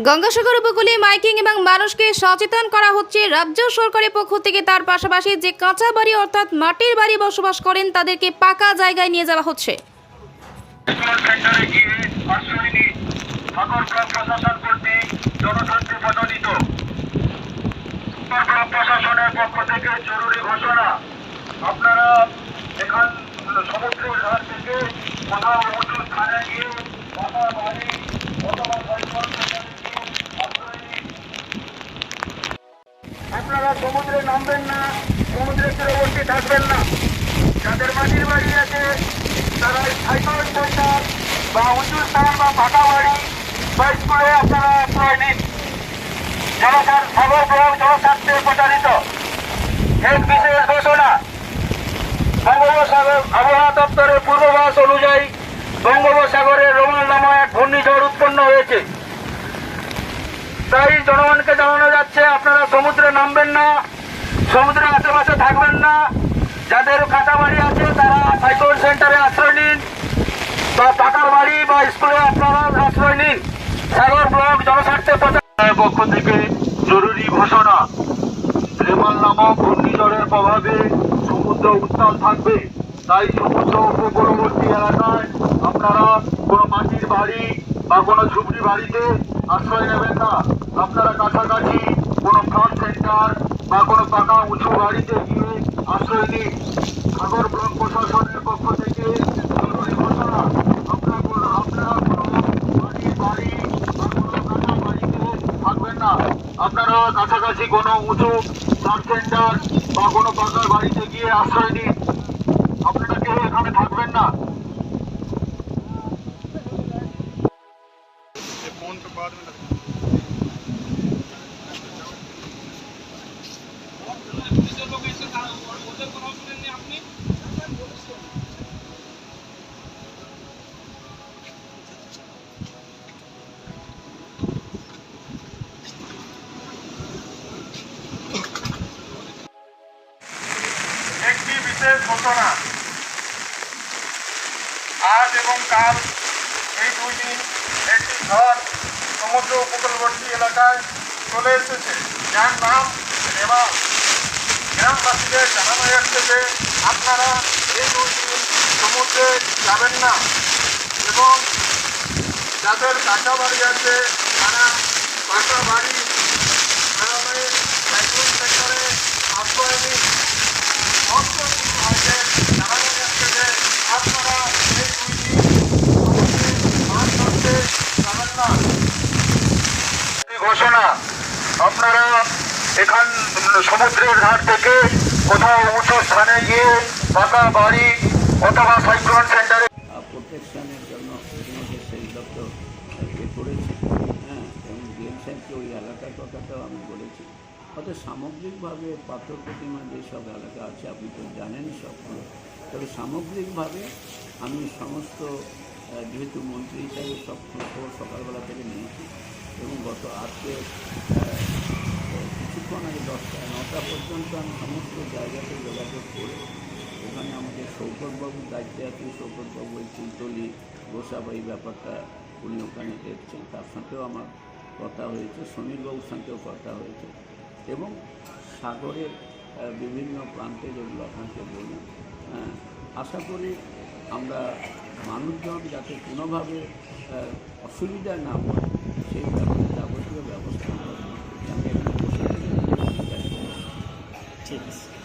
গঙ্গাসাগর উপকূলে মাইকিং এবং মানুষকে সচেতন করা হচ্ছে। রাজ্য সরকারের পক্ষ থেকে তার পাশাপাশি যে কাঁচা বাড়ি অর্থাৎ মাটির বাড়ি বসবাস করেন, তাদেরকে পাকা জায়গায় নিয়ে যাওয়া হচ্ছে। কোথাও উঁচু গিয়ে বাড়ি অথবা আপনারা সমুদ্রে নামবেন না, সমুদ্রে তীরবর্তী থাকবেন না। যাদের মাটির বাড়ি আছে, তারা সাইকেল সেন্টার বা উঁচু স্থান বা পাকা বাড়ি বা স্কুলে আপনারা আশ্রয় নিন। জনসার ব্লক জনস্বার্থে প্রচারিত। এক বিশেষ ঘোষণা, বঙ্গোপসাগর আবহাওয়া দপ্তরের পূর্বাভাস অনুযায়ী বঙ্গোপসাগরে রোমাল নামা এক ঘূর্ণিঝড় উৎপন্ন হয়েছে। তাই জনগণকে জানানো যাচ্ছে, আপনারা সমুদ্রে নামবেন না, সমুদ্রের আশেপাশে থাকবেন না। যাদের কাঁচা বাড়ি আছে, তারা সাইকেল সেন্টারে আশ্রয় নিন, বা পাকার বাড়ি বা স্কুলে আপনারা আশ্রয় নিন। সাগর ব্লক জনস্বার্থে প্রচারের পক্ষ থেকে জরুরি ঘোষণা। রেমাল নামক ঘূর্ণিঝড়ের প্রভাবে সমুদ্র উত্তাল থাকবে। তাই সমুদ্র উপকূলবর্তী এলাকায় আপনারা কোনো মাটির বাড়ি বা কোনো ঝুপড়ি বাড়িতে আশ্রয় নেবেন না। আপনারা কাছাকাছি কোনো ফ্লাড সেন্টার বা কোনো পাকা উঁচু বাড়িতে গিয়ে আশ্রয় নিন। সাগর ব্লক প্রশাসনের পক্ষ থেকে আপনারা আপনারা কোনো বাড়িতে থাকবেন না। আপনারা কাছাকাছি কোনো উঁচু সাব সেন্টার বা কোনো পাকার বাড়িতে গিয়ে আশ্রয় নিন। আপনারা কেউ এখানে থাকবেন না। একটি বিশেষ ঘটনা আজ এবং কাল এই দুই দিন একটি ঝড় সমুদ্র উপকূলবর্তী এলাকায় চলে এসেছে। যার নাম নেওয়া গ্রামবাসীদের জানানো যাচ্ছে যে আপনারা এই দুদিন সমুদ্রে যাবেন না এবং যাদের কাঁচা বাড়ি আছে, তারা কাঁচা বাড়ি গ্রামে সাইক্লোন সেন্টারে আশ্রয় নিন ঘোষণা। আপনারা এখান সমুদ্রের ধার থেকে কোথাও উঁচু স্থানে গিয়ে পাকা বাড়ি অথবা সাইক্লোন সেন্টারে জন্য সেই হ্যাঁ ওই এলাকার আমি বলেছি। অর্থাৎ সামগ্রিকভাবে পাথর প্রতিমা যেসব এলাকা আছে, আপনি তো জানেনই সবগুলো। তবে সামগ্রিকভাবে আমি সমস্ত যেহেতু মন্ত্রী হিসাবে সব খবর সকালবেলা থেকে নিয়েছি এবং গত আজকে কিছুক্ষণ আগে দশটা নটা পর্যন্ত আমি সমস্ত জায়গাতে যোগাযোগ করে ওখানে আমাদের শৌকতবাবুর দায়িত্বে আছে। শৌকতবাবু এই কুলতলি গোসাবাই ব্যাপারটা উনি ওখানে দেখছেন। তার সাথেও আমার কথা হয়েছে সমীরবাবুর সাথেও কথা হয়েছে এবং সাগরের বিভিন্ন প্রান্তে যেগুলো আপনাকে হ্যাঁ, আশা করি আমরা মানুষজন যাতে কোনোভাবে অসুবিধা না হয় সেই ব্যাপারে যাবতীয় ব্যবস্থা আমি এখানে ঠিক আছে।